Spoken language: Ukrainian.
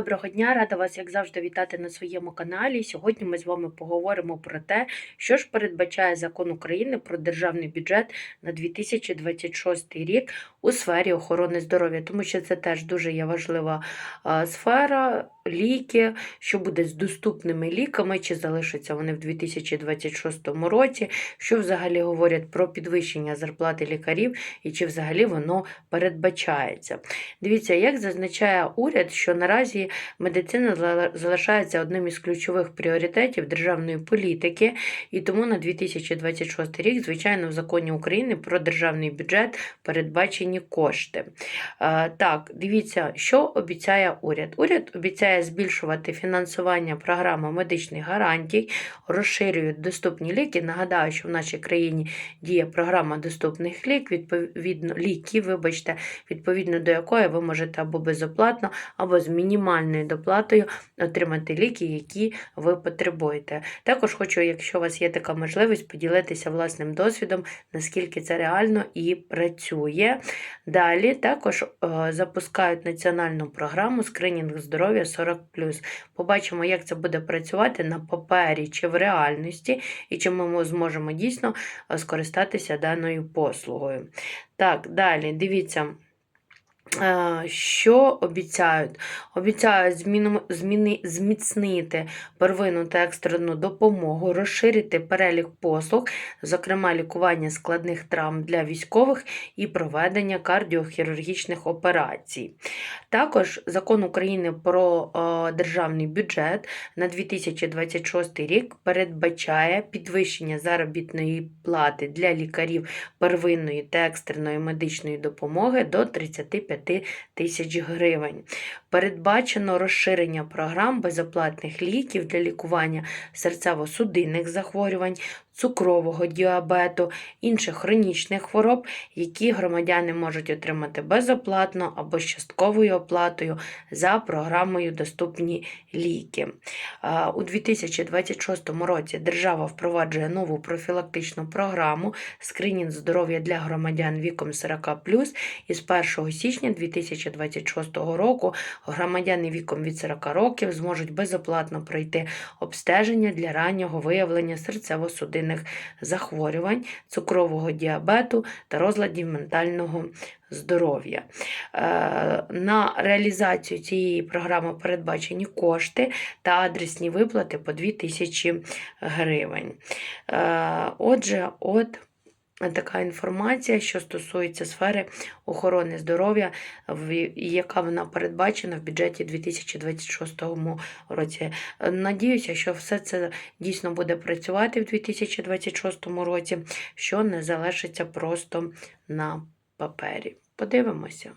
Доброго дня, рада вас, як завжди, вітати на своєму каналі. Сьогодні ми з вами поговоримо про те, що ж передбачає закон України про державний бюджет на 2026 рік у сфері охорони здоров'я, тому що це теж дуже є важлива сфера. Ліки, що буде з доступними ліками, чи залишаться вони в 2026 році, що взагалі говорять про підвищення зарплати лікарів і чи взагалі воно передбачається. Дивіться, як зазначає уряд, що наразі медицина залишається одним із ключових пріоритетів державної політики, і тому на 2026 рік, звичайно, в законі України про державний бюджет передбачені кошти. Е, Так, дивіться, що обіцяє уряд. Уряд обіцяє збільшувати фінансування програми медичних гарантій, розширюють доступні ліки. Нагадаю, що в нашій країні діє програма доступних лік, відповідно ліків, вибачте, відповідно до якої ви можете або безоплатно, або з мінімальною доплатою отримати ліки, які ви потребуєте. Також хочу, якщо у вас є така можливість, поділитися власним досвідом, наскільки це реально і працює. Далі також е, запускають національну програму скринінг здоров'я 40. Побачимо, як це буде працювати на папері чи в реальності, і чи ми зможемо дійсно е, скористатися даною послугою. Так, далі, дивіться. Е, Що обіцяють? Обіцяють зміни, зміцнити первинну та екстрену допомогу, розширити перелік послуг, зокрема лікування складних травм для військових і проведення кардіохірургічних операцій. Також закон України про е, державний бюджет на 2026 рік передбачає підвищення заробітної плати для лікарів первинної та екстреної медичної допомоги до 35 тисяч гривень. Передбачено розширення програм безоплатних ліків для лікування серцево-судинних захворювань, цукрового діабету, інших хронічних хвороб, які громадяни можуть отримати безоплатно або з частковою оплатою за програмою Доступні ліки. У 2026 році держава впроваджує нову профілактичну програму скринінг здоров'я для громадян віком 40+, і з 1 січня 2026 року громадяни віком від 40 років зможуть безоплатно пройти обстеження для раннього виявлення серцево-судинних захворювань, цукрового діабету та розладів ментального здоров'я. Е, На реалізацію цієї програми передбачені кошти та адресні виплати по 2 тисячі гривень. Е, Отже, от. Така інформація, що стосується сфери охорони здоров'я, яка вона передбачена в бюджеті 2026 році. Надіюся, що все це дійсно буде працювати в 2026 році, що не залишиться просто на папері. Подивимося.